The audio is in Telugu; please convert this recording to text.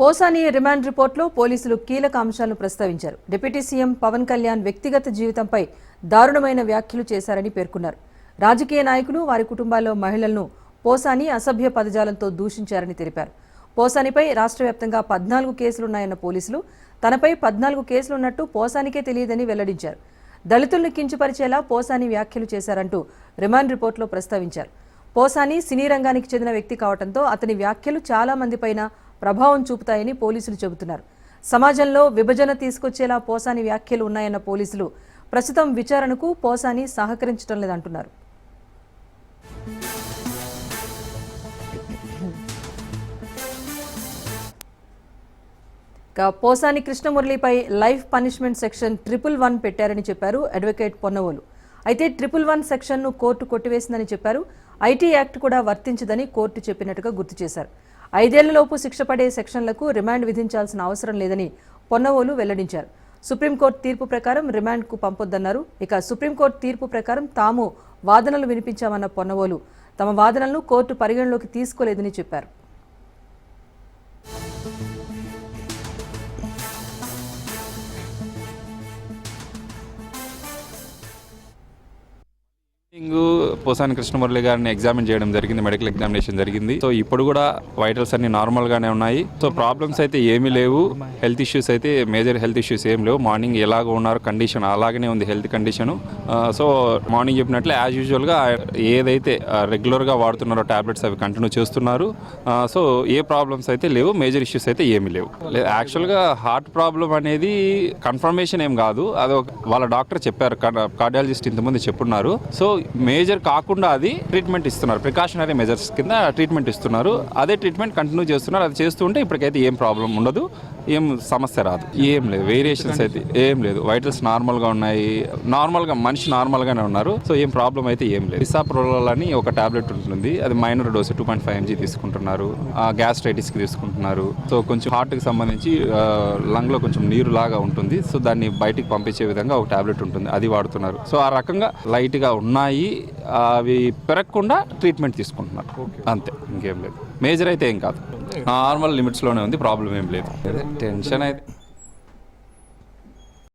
పోసాని రిమాండ్ రిపోర్ట్లో పోలీసులు కీలక అంశాలను ప్రస్తావించారు. డిప్యూటీ సీఎం పవన్ కళ్యాణ్ వ్యక్తిగత జీవితంపై దారుణమైన వ్యాఖ్యలు చేశారని పేర్కొన్నారు. రాజకీయ నాయకులు వారి కుటుంబాల్లో మహిళలను పోసాని అసభ్య పదజాలంతో దూషించారని తెలిపారు. పోసానిపై రాష్ట్ర వ్యాప్తంగా పద్నాలుగు కేసులున్నాయన్న పోలీసులు తనపై పద్నాలుగు కేసులున్నట్టు పోసానికే తెలియదని వెల్లడించారు. దళితులను కించపరిచేలా పోసాని వ్యాఖ్యలు చేశారంటూ రిమాండ్ రిపోర్ట్లో ప్రస్తావించారు. పోసాని సినీ రంగానికి చెందిన వ్యక్తి కావడంతో అతని వ్యాఖ్యలు చాలా మందిపైన ప్రభావం చూపుతాయని పోలీసులు చెబుతున్నారు. సమాజంలో విభజన తీసుకొచ్చేలా పోసాని వ్యాఖ్యలు ఉన్నాయన్న పోలీసులు ప్రస్తుతం విచారణకు పోసాని సహకరించడం లేదంటున్నారు. Posani కృష్ణమురళిపై life punishment section triple one పెట్టారని చెప్పారు అడ్వకేట్ పొన్నవోలు. అయితే ట్రిపుల్ వన్ సెక్షన్ను కోర్టు కొట్టివేసిందని చెప్పారు. ఐటీ యాక్ట్ కూడా వర్తించదని కోర్టు చెప్పినట్టుగా గుర్తు చేశారు. ఐదేళ్ళలోపు శిక్ష పడే సెక్షన్లకు రిమాండ్ విధించాల్సిన అవసరం లేదని పొన్నవోలు వెల్లడించారు. సుప్రీంకోర్టు తీర్పు ప్రకారం రిమాండ్కు పంపొద్దన్నారు. ఇక సుప్రీంకోర్టు తీర్పు ప్రకారం తాము వాదనలు వినిపించామన్న పొన్నవోలు. తమ వాదనలను కోర్టు పరిగణలోకి తీసుకోలేదని చెప్పారు. పోసాని కృష్ణమురళి గారిని ఎగ్జామిన్ చేయడం జరిగింది మెడికల్ ఎగ్జామినేషన్ జరిగింది. సో ఇప్పుడు కూడా వైటల్స్ అన్ని నార్మల్ గానే ఉన్నాయి. సో ప్రాబ్లమ్స్ అయితే ఏమీ లేవు. హెల్త్ ఇష్యూస్ అయితే మేజర్ హెల్త్ ఇష్యూస్ ఏం లేవు. మార్నింగ్ ఎలాగ ఉన్నారు కండిషన్ అలాగనే ఉంది హెల్త్ కండిషన్. సో మార్నింగ్ చెప్పినట్లే యాజ్ యూజువల్గా ఏదైతే రెగ్యులర్గా వాడుతున్నారో టాబ్లెట్స్ అవి కంటిన్యూ చేస్తున్నారు. సో ఏ ప్రాబ్లమ్స్ అయితే లేవు మేజర్ ఇష్యూస్ అయితే ఏమీ లేవు. యాక్చువల్గా హార్ట్ ప్రాబ్లం అనేది కన్ఫర్మేషన్ ఏం కాదు. అది ఒక- వాళ్ళ డాక్టర్ చెప్పారు కార్డియాలజిస్ట్ ఇంతమంది చెప్పున్నారు. సో మేజర్ మేజర్ కాకుండా అది ట్రీట్మెంట్ ఇస్తున్నారు. ప్రికాషనరీ మెజర్స్ కింద ట్రీట్మెంట్ ఇస్తున్నారు. అదే ట్రీట్మెంట్ కంటిన్యూ చేస్తున్నారు. అది చేస్తుంటే ఇప్పటికైతే ఏం ప్రాబ్లం ఉండదు. ఏం సమస్య రాదు. ఏం లేదు. వేరియేషన్స్ అయితే ఏం లేదు. వైటల్స్ నార్మల్గా ఉన్నాయి. నార్మల్గా మనిషి నార్మల్గానే ఉన్నారు. సో ఏం ప్రాబ్లం అయితే ఏం లేదు. ఇసాప్రోల్ అని ఒక టాబ్లెట్ ఉంటుంది. అది minor dose two point five mg తీసుకుంటున్నారు. గ్యాస్ట్రైటిస్కి తీసుకుంటున్నారు. సో కొంచెం హార్ట్కి సంబంధించి లంగ్లో కొంచెం నీరు లాగా ఉంటుంది. సో దాన్ని బయటికి పంపించే విధంగా ఒక టాబ్లెట్ ఉంటుంది. అది వాడుతున్నారు. సో ఆ రకంగా లైట్గా ఉన్నాయి. అవి పెరగకుండా ట్రీట్మెంట్ తీసుకుంటున్నారు. అంతే ఇంకేం లేదు. మేజర్ అయితే ఏం కాదు. నార్మల్ లిమిట్స్లోనే ఉంది ప్రాబ్లం ఏం లేదు. టెన్షన్ అయితే